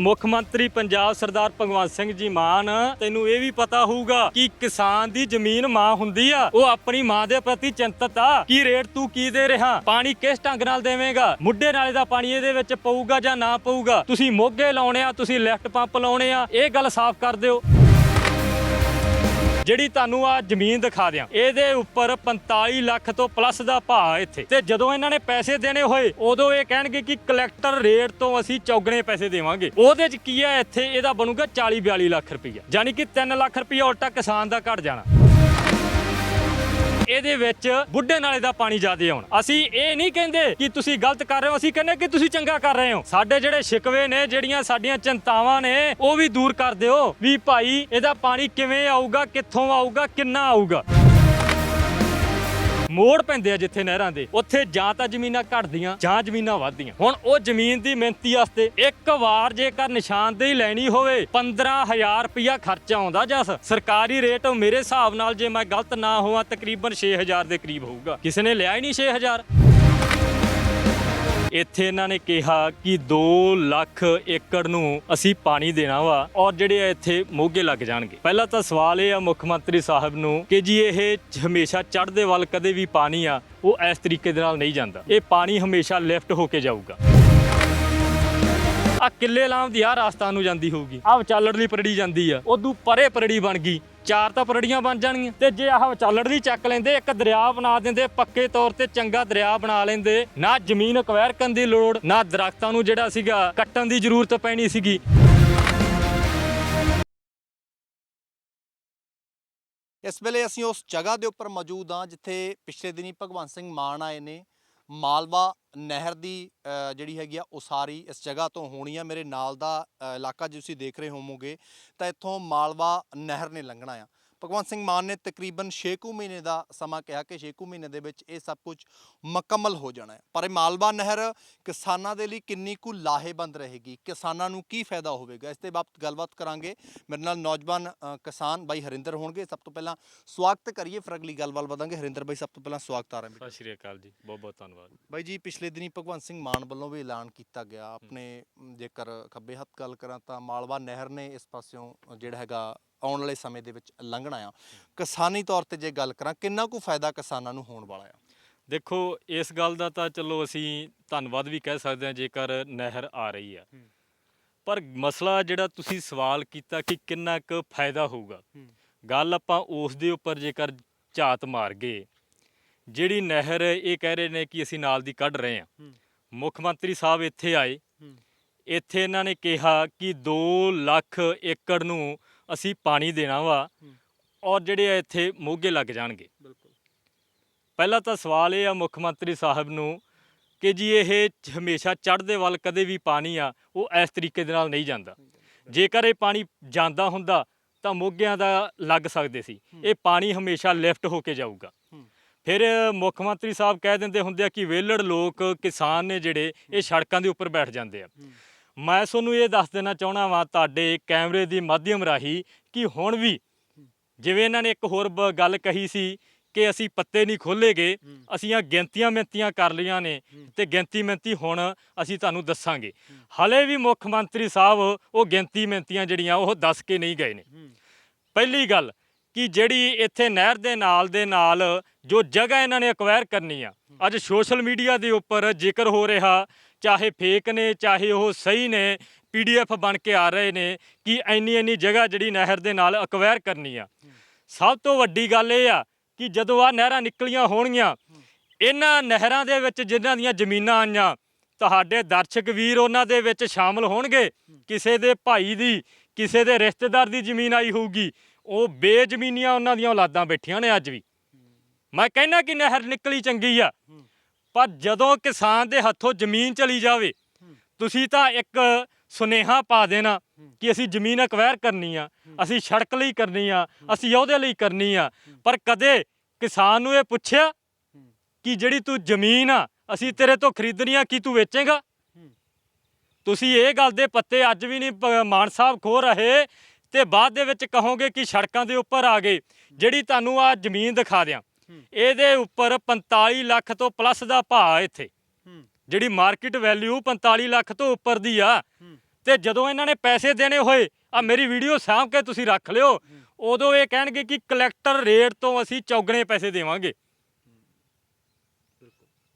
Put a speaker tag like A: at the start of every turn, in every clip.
A: ਮੁੱਖ ਮੰਤਰੀ ਪੰਜਾਬ ਸਰਦਾਰ ਭਗਵੰਤ ਸਿੰਘ ਜੀ ਮਾਨ, ਤੈਨੂੰ ਇਹ ਵੀ ਪਤਾ ਹੋਊਗਾ ਕਿ ਕਿਸਾਨ ਦੀ ਜ਼ਮੀਨ ਮਾਂ ਹੁੰਦੀ ਆ। ਉਹ ਆਪਣੀ ਮਾਂ ਦੇ ਪ੍ਰਤੀ ਚਿੰਤਤ ਆ। ਕੀ ਰੇਟ ਤੂੰ ਕੀ ਦੇ ਰਿਹਾ? ਪਾਣੀ ਕਿਸ ਢੰਗ ਨਾਲ ਦੇਵੇਂਗਾ? ਮੁੱਢੇ ਨਾਲੇ ਦਾ ਪਾਣੀ ਇਹਦੇ ਵਿੱਚ ਪਊਗਾ ਜਾਂ ਨਾ ਪਊਗਾ? ਤੁਸੀਂ ਮੋਗੇ ਲਾਉਣੇ ਆ, ਤੁਸੀਂ ਲੈਫਟ ਪੰਪ ਲਾਉਣੇ ਆ। ਇਹ ਗੱਲ ਸਾਫ਼ ਕਰ ਦਿਓ। ਜਿਹੜੀ ਤੁਹਾਨੂੰ ਆ ਜ਼ਮੀਨ ਦਿਖਾ ਦਿਆਂ, ਇਹਦੇ ਉੱਪਰ 45 ਲੱਖ ਤੋਂ ਪਲੱਸ ਦਾ ਭਾਅ ਇੱਥੇ। ਤੇ ਜਦੋਂ ਇਹਨਾਂ ਨੇ ਪੈਸੇ ਦੇਣੇ ਹੋਏ, ਉਦੋਂ ਇਹ ਕਹਿਣਗੇ ਕਿ ਕਲੈਕਟਰ ਰੇਟ ਤੋਂ ਅਸੀਂ ਚੌਗਣੇ ਪੈਸੇ ਦੇਵਾਂਗੇ। ਉਹਦੇ 'ਚ ਕੀ ਹੈ ਇੱਥੇ ਇਹਦਾ ਬਣੂਗਾ 40 42 ਲੱਖ ਰੁਪਈਆ। ਯਾਨੀ ਕਿ 3 ਲੱਖ ਰੁਪਈਆ ਉਲਟਾ ਕਿਸਾਨ ਦਾ ਘਟ ਜਾਣਾ। ਇਹਦੇ ਵਿੱਚ ਬੁੱਢੇ ਨਾਲੇ ਦਾ ਪਾਣੀ ਜ਼ਿਆਦਾ ਆਉਣ। ਅਸੀਂ ਇਹ ਨਹੀਂ ਕਹਿੰਦੇ ਕਿ ਤੁਸੀਂ ਗਲਤ ਕਰ ਰਹੇ ਹੋ, ਅਸੀਂ ਕਹਿੰਦੇ ਕਿ ਤੁਸੀਂ ਚੰਗਾ ਕਰ ਰਹੇ ਹੋ। ਸਾਡੇ ਜਿਹੜੇ ਸ਼ਿਕਵੇ ਨੇ, ਜਿਹੜੀਆਂ ਸਾਡੀਆਂ ਚਿੰਤਾਵਾਂ ਨੇ, ਉਹ ਵੀ ਦੂਰ ਕਰ ਦਿਓ ਵੀ ਭਾਈ ਇਹਦਾ ਪਾਣੀ ਕਿਵੇਂ ਆਊਗਾ, ਕਿੱਥੋਂ ਆਊਗਾ, ਕਿੰਨਾ ਆਊਗਾ। ਮੋੜ ਪੈਂਦੇ ਆ ਜਿੱਥੇ ਨਹਿਰਾਂ ਦੇ। ਉੱਥੇ ਜਾਂ ਤਾਂ ਜ਼ਮੀਨਾਂ ਘਟਦੀਆਂ, ਜਾਂ ਜ਼ਮੀਨਾਂ ਵੱਧਦੀਆਂ। ਹੁਣ ਉਹ ਜ਼ਮੀਨ ਦੀ ਮਿਹਨਤੀ ਵਾਸਤੇ ਇੱਕ ਵਾਰ ਜੇਕਰ ਨਿਸ਼ਾਨਦੇਹੀ ਲੈਣੀ ਹੋਵੇ 15000 ਰੁਪਇਆ ਖਰਚਾ ਆਉਂਦਾ ਜਸ ਸਰਕਾਰੀ ਰੇਟ ਮੇਰੇ ਹਿਸਾਬ ਨਾਲ ਜੇ ਮੈਂ ਗਲਤ ਨਾ ਹੋਵਾਂ, ਤਕਰੀਬਨ 6000 ਦੇ ਕਰੀਬ ਹੋਊਗਾ। ਕਿਸੇ ਨੇ ਲਿਆ ਹੀ ਨਹੀਂ 6000 ਇੱਥੇ ਇਹਨਾਂ ਨੇ ਕਿਹਾ ਕਿ 2 ਲੱਖ ਏਕੜ ਨੂੰ ਅਸੀਂ ਪਾਣੀ ਦੇਣਾ ਵਾ ਔਰ ਜਿਹੜੇ ਆ ਇੱਥੇ ਮੋਗੇ ਲੱਗ ਜਾਣਗੇ। ਪਹਿਲਾਂ ਤਾਂ ਸਵਾਲ ਇਹ ਆ ਮੁੱਖ ਮੰਤਰੀ ਸਾਹਿਬ ਨੂੰ ਕਿ ਜੀ ਇਹ ਹਮੇਸ਼ਾ ਚੜ੍ਹਦੇ ਵੱਲ ਕਦੇ ਵੀ ਪਾਣੀ ਆ, ਉਹ ਇਸ ਤਰੀਕੇ ਦੇ ਨਾਲ ਨਹੀਂ ਜਾਂਦਾ। ਇਹ ਪਾਣੀ ਹਮੇਸ਼ਾ ਲਿਫਟ ਹੋ ਕੇ ਜਾਊਗਾ। ਆ ਕਿੱਲੇ ਲਾਮ ਦੀ ਆ ਰਾਸਤਾ ਨੂੰ ਜਾਂਦੀ ਹੋਊਗੀ। ਆ ਵਿਚਾਲੜ ਦੀ ਪਰੜੀ ਜਾਂਦੀ ਆ। ਉਦੋਂ ਪਰੇ ਪਰੜੀ ਬਣ ਗਈ। ਚਾਰ ਤਾਂ ਪਰੜੀਆਂ ਬਣ ਜਾਣਗੀਆਂ। ਤੇ ਜੇ ਆਹ ਵਿਚਾਲੜ ਦੀ ਚੱਕ ਲੈਂਦੇ, ਇੱਕ ਦਰਿਆ ਬਣਾ ਦਿੰਦੇ, ਪੱਕੇ ਤੌਰ ਤੇ ਚੰਗਾ ਦਰਿਆ ਬਣਾ ਲੈਂਦੇ, ਨਾ ਜ਼ਮੀਨ ਅਕਵਾਇਰ ਕਰਨ ਦੀ ਲੋੜ, ਨਾ ਦਰਖਤਾਂ ਨੂੰ ਜਿਹੜਾ ਸੀਗਾ ਕੱਟਣ ਦੀ ਜ਼ਰੂਰਤ ਪੈਣੀ ਸੀਗੀ।
B: ਇਸ ਵੇਲੇ ਅਸੀਂ ਉਸ ਜਗ੍ਹਾ ਦੇ ਉੱਪਰ ਮੌਜੂਦ ਹਾਂ, ਜਿੱਥੇ ਪਿਛਲੇ ਦਿਨੀ ਭਗਵੰਤ ਸਿੰਘ ਮਾਨ ਆਏ ਨੇ। ਮਾਲਵਾ ਨਹਿਰ ਦੀ ਜਿਹੜੀ ਹੈਗੀ ਆ ਉਸਾਰੀ ਇਸ ਜਗ੍ਹਾ ਤੋਂ ਹੋਣੀ ਆ। ਮੇਰੇ ਨਾਲ ਦਾ ਇਲਾਕਾ, ਜੇ ਤੁਸੀਂ ਦੇਖ ਰਹੇ ਹੋਵੋਗੇ, ਤਾਂ ਇੱਥੋਂ ਮਾਲਵਾ ਨਹਿਰ ਨੇ ਲੰਘਣਾ ਆ। ਭਗਵੰਤ ਸਿੰਘ ਮਾਨ ਨੇ ਤਕਰੀਬਨ 6 ਕੁ ਮਹੀਨੇ ਦਾ ਸਮਾਂ ਕਿਹਾ ਕਿ 6 ਕੁ ਮਹੀਨੇ ਦੇ ਵਿੱਚ ਇਹ ਸਭ ਕੁਝ ਮੁਕੰਮਲ ਹੋ ਜਾਣਾ ਹੈ। ਪਰ ਇਹ ਮਾਲਵਾ ਨਹਿਰ ਕਿਸਾਨਾਂ ਦੇ ਲਈ ਕਿੰਨੀ ਕੁ ਲਾਹੇਬੰਦ ਰਹੇਗੀ? ਕਿਸਾਨਾਂ ਨੂੰ ਕੀ ਫਾਇਦਾ ਹੋਵੇਗਾ? ਇਸ ਦੇ ਬਾਬਤ ਗੱਲਬਾਤ ਕਰਾਂਗੇ। ਮੇਰੇ ਨਾਲ ਨੌਜਵਾਨ ਕਿਸਾਨ ਬਾਈ ਹਰਿੰਦਰ ਹੋਣਗੇ। ਸਭ ਤੋਂ ਪਹਿਲਾਂ ਸਵਾਗਤ ਕਰੀਏ ਫਿਰ ਅਗਲੀ ਗੱਲਬਾਤ ਵਧਾਂਗੇ। ਹਰਿੰਦਰ ਬਾਈ ਸਭ ਤੋਂ ਪਹਿਲਾਂ ਸਵਾਗਤ ਆ ਰਿਹਾ
A: ਸਤਿ ਸ਼੍ਰੀ ਅਕਾਲ ਜੀ। ਬਹੁਤ ਬਹੁਤ ਧੰਨਵਾਦ।
B: ਬਾਈ ਜੀ ਪਿਛਲੇ ਦਿਨੀ ਭਗਵੰਤ ਸਿੰਘ ਮਾਨ ਵੱਲੋਂ ਵੀ ਐਲਾਨ ਕੀਤਾ ਗਿਆ। ਆਪਣੇ ਜੇਕਰ ਖੱਬੇ ਹੱਥ ਗੱਲ ਕਰਾਂ ਤਾਂ ਮਾਲਵਾ ਨਹਿਰ ਨੇ ਇਸ ਪਾਸਿਓਂ ਜਿਹੜਾ ਹੈਗਾ ਆਉਣ ਵਾਲੇ ਸਮੇਂ ਦੇ ਵਿੱਚ ਲੰਘਣਾ ਆ ਕਿਸਾਨੀ ਤੌਰ ਤੇ ਜੇ ਗੱਲ ਕਰਾਂ ਕਿੰਨਾ ਕੁ ਫਾਇਦਾ ਕਿਸਾਨਾਂ ਨੂੰ ਹੋਣ ਵਾਲਾ ਆ
A: ਦੇਖੋ ਇਸ ਗੱਲ ਦਾ ਤਾਂ ਚਲੋ ਅਸੀਂ ਧੰਨਵਾਦ ਵੀ ਕਹਿ ਸਕਦੇ ਹਾਂ ਜੇਕਰ ਨਹਿਰ ਆ ਰਹੀ ਆ
B: ਹੂੰ।
A: ਪਰ ਮਸਲਾ ਜਿਹੜਾ ਤੁਸੀਂ ਸਵਾਲ ਕੀਤਾ ਕਿ ਕਿੰਨਾ ਕੁ ਫਾਇਦਾ ਹੋਊਗਾ। ਗੱਲ ਆਪਾਂ ਉਸ ਦੇ ਉੱਪਰ ਜੇਕਰ ਝਾਤ ਮਾਰ ਗਏ ਜਿਹੜੀ ਨਹਿਰ ਇਹ ਕਹਿ ਰਹੇ ਨੇ ਕਿ ਅਸੀਂ ਨਾਲ ਦੀ ਕੱਢ ਰਹੇ ਹਾਂ। ਮੁੱਖ ਮੰਤਰੀ ਸਾਹਿਬ ਇੱਥੇ ਆਏ। ਇੱਥੇ ਇਹਨਾਂ ਨੇ ਕਿਹਾ ਕਿ 2 ਲੱਖ ਏਕੜ ਨੂੰ ਅਸੀਂ ਪਾਣੀ ਦੇਣਾ ਵਾ। ਔਰ ਜਿਹੜੇ ਆ ਇੱਥੇ ਮੋਗੇ ਲੱਗ ਜਾਣਗੇ।
B: ਬਿਲਕੁਲ।
A: ਪਹਿਲਾ ਤਾਂ ਸਵਾਲ ਇਹ ਆ ਮੁੱਖ ਮੰਤਰੀ ਸਾਹਿਬ ਨੂੰ ਕਿ ਜੀ ਇਹ ਹਮੇਸ਼ਾ ਚੜ੍ਹਦੇ ਵੱਲ ਕਦੇ ਵੀ ਪਾਣੀ ਆ ਉਹ ਇਸ ਤਰੀਕੇ ਦੇ ਨਾਲ ਨਹੀਂ ਜਾਂਦਾ। ਜੇਕਰ ਇਹ ਪਾਣੀ ਜਾਂਦਾ ਹੁੰਦਾ ਤਾਂ ਮੋਗਿਆਂ ਦਾ ਲੱਗ ਸਕਦੇ ਸੀ। ਇਹ ਪਾਣੀ ਹਮੇਸ਼ਾ ਲਿਫਟ ਹੋ ਕੇ ਜਾਊਗਾ। ਫਿਰ ਮੁੱਖ ਮੰਤਰੀ ਸਾਹਿਬ ਕਹਿ ਦਿੰਦੇ ਹੁੰਦੇ ਆ ਕਿ ਵੇਲੜ ਲੋਕ ਕਿਸਾਨ ਨੇ ਜਿਹੜੇ ਇਹ ਸੜਕਾਂ ਦੇ ਉੱਪਰ ਬੈਠ ਜਾਂਦੇ ਆ। ਮੈਂ ਤੁਹਾਨੂੰ ਇਹ ਦੱਸ ਦੇਣਾ ਚਾਹਣਾ ਵਾਂ ਤੁਹਾਡੇ ਕੈਮਰੇ ਦੀ ਮਾਧਿਅਮ ਰਾਹੀਂ ਕਿ ਹੁਣ ਵੀ ਜਿਵੇਂ ਇਹਨਾਂ ਨੇ ਇੱਕ ਹੋਰ ਗੱਲ ਕਹੀ ਸੀ ਕਿ ਅਸੀਂ ਪੱਤੇ ਨਹੀਂ ਖੋਲੇਗੇ ਅਸੀਂ ਆ ਗਿਣਤੀਆਂ ਮਿੰਤੀਆਂ ਕਰ ਲਈਆਂ ਨੇ ਤੇ ਗਿਣਤੀ ਮਿੰਤੀ ਹੁਣ ਅਸੀਂ ਤੁਹਾਨੂੰ ਦੱਸਾਂਗੇ। ਹਲੇ ਵੀ ਮੁੱਖ ਮੰਤਰੀ ਸਾਹਿਬ ਉਹ ਗਿਣਤੀ ਮਿੰਤੀਆਂ ਜਿਹੜੀਆਂ ਉਹ ਦੱਸ ਕੇ ਨਹੀਂ ਗਏ ਨੇ। ਪਹਿਲੀ ਗੱਲ ਕਿ ਜਿਹੜੀ ਇੱਥੇ ਨਹਿਰ ਦੇ ਨਾਲ ਦੇ ਨਾਲ ਜੋ ਜਗ੍ਹਾ ਇਹਨਾਂ ਨੇ ਅਕਵਾਇਰ ਕਰਨੀ ਆ ਅੱਜ ਸੋਸ਼ਲ ਮੀਡੀਆ ਦੇ ਉੱਪਰ ਜ਼ਿਕਰ ਹੋ ਰਿਹਾ ਚਾਹੇ ਫੇਕ ਨੇ, ਚਾਹੇ ਉਹ ਸਹੀ ਨੇ ਪੀਡੀਐਫ ਬਣ ਕੇ ਆ ਰਹੇ ਨੇ ਕਿ ਇੰਨੀ ਇੰਨੀ ਜਗ੍ਹਾ ਜਿਹੜੀ ਨਹਿਰ ਦੇ ਨਾਲ ਅਕਵਾਇਰ ਕਰਨੀ ਆ। ਸਭ ਤੋਂ ਵੱਡੀ ਗੱਲ ਇਹ ਆ ਕਿ ਜਦੋਂ ਆ ਨਹਿਰਾਂ ਨਿਕਲੀਆਂ ਹੋਣਗੀਆਂ, ਇਹਨਾਂ ਨਹਿਰਾਂ ਦੇ ਵਿੱਚ ਜਿਨ੍ਹਾਂ ਦੀਆਂ ਜ਼ਮੀਨਾਂ ਆਈਆਂ, ਤੁਹਾਡੇ ਦਰਸ਼ਕ ਵੀਰ ਉਹਨਾਂ ਦੇ ਵਿੱਚ ਸ਼ਾਮਲ ਹੋਣਗੇ। ਕਿਸੇ ਦੇ ਭਾਈ ਦੀ, ਕਿਸੇ ਦੇ ਰਿਸ਼ਤੇਦਾਰ ਦੀ ਜ਼ਮੀਨ ਆਈ ਹੋਊਗੀ, ਉਹ ਬੇਜ਼ਮੀਨੀਆਂ ਉਹਨਾਂ ਦੀਆਂ ਔਲਾਦਾਂ ਬੈਠੀਆਂ ਨੇ ਅੱਜ ਵੀ। ਮੈਂ ਕਹਿੰਦਾ ਕਿ ਨਹਿਰ ਨਿਕਲੀ ਚੰਗੀ ਆ। ਪਰ ਜਦੋਂ ਕਿਸਾਨ ਦੇ ਹੱਥੋਂ ਜ਼ਮੀਨ ਚਲੀ ਜਾਵੇ ਤੁਸੀਂ ਤਾਂ ਇੱਕ ਸੁਨੇਹਾ ਪਾ ਦੇਣਾ ਕਿ ਅਸੀਂ ਜ਼ਮੀਨ ਅਕਵਾਇਰ ਕਰਨੀ ਆ ਅਸੀਂ ਸੜਕ ਲਈ ਕਰਨੀ ਆ ਅਸੀਂ ਉਹਦੇ ਲਈ ਕਰਨੀ ਆ। ਪਰ ਕਦੇ ਕਿਸਾਨ ਨੂੰ ਇਹ ਪੁੱਛਿਆ ਕਿ ਜਿਹੜੀ ਤੂੰ ਜ਼ਮੀਨ ਆ ਅਸੀਂ ਤੇਰੇ ਤੋਂ ਖਰੀਦਣੀ ਆ ਕੀ ਤੂੰ ਵੇਚੇਗਾ? ਤੁਸੀਂ ਇਹ ਗੱਲ ਦੇ ਪੱਤੇ ਅੱਜ ਵੀ ਨਹੀਂ ਮਾਨ ਸਾਹਿਬ ਖੋ ਰਹੇ ਤੇ ਬਾਅਦ ਦੇ ਵਿੱਚ ਕਹੋਗੇ ਕਿ ਸੜਕਾਂ ਦੇ ਉੱਪਰ ਆ ਗਏ। ਜਿਹੜੀ ਤੁਹਾਨੂੰ ਆ ਜ਼ਮੀਨ ਦਿਖਾ ਦਿਆਂ। ਇਹਦੇ ਉੱਪਰ 45 ਲੱਖ ਤੋਂ ਪਲੱਸ ਦਾ ਭਾਅ ਇੱਥੇ। ਜਿਹੜੀ ਮਾਰਕੀਟ ਵੈਲਿਊ 45 ਲੱਖ ਤੋਂ ਉੱਪਰ ਦੀ ਆ। ਤੇ ਜਦੋਂ ਇਹਨਾਂ ਨੇ ਪੈਸੇ ਦੇਣੇ ਹੋਏ ਆ ਮੇਰੀ ਵੀਡੀਓ ਸਾਂਭ ਕੇ ਤੁਸੀਂ ਰੱਖ ਲਿਓ। ਉਦੋਂ ਇਹ ਕਹਿਣਗੇ ਕਿ ਕਲੈਕਟਰ ਰੇਟ ਤੋਂ ਅਸੀਂ ਚੌਗਣੇ ਪੈਸੇ ਦੇਵਾਂਗੇ।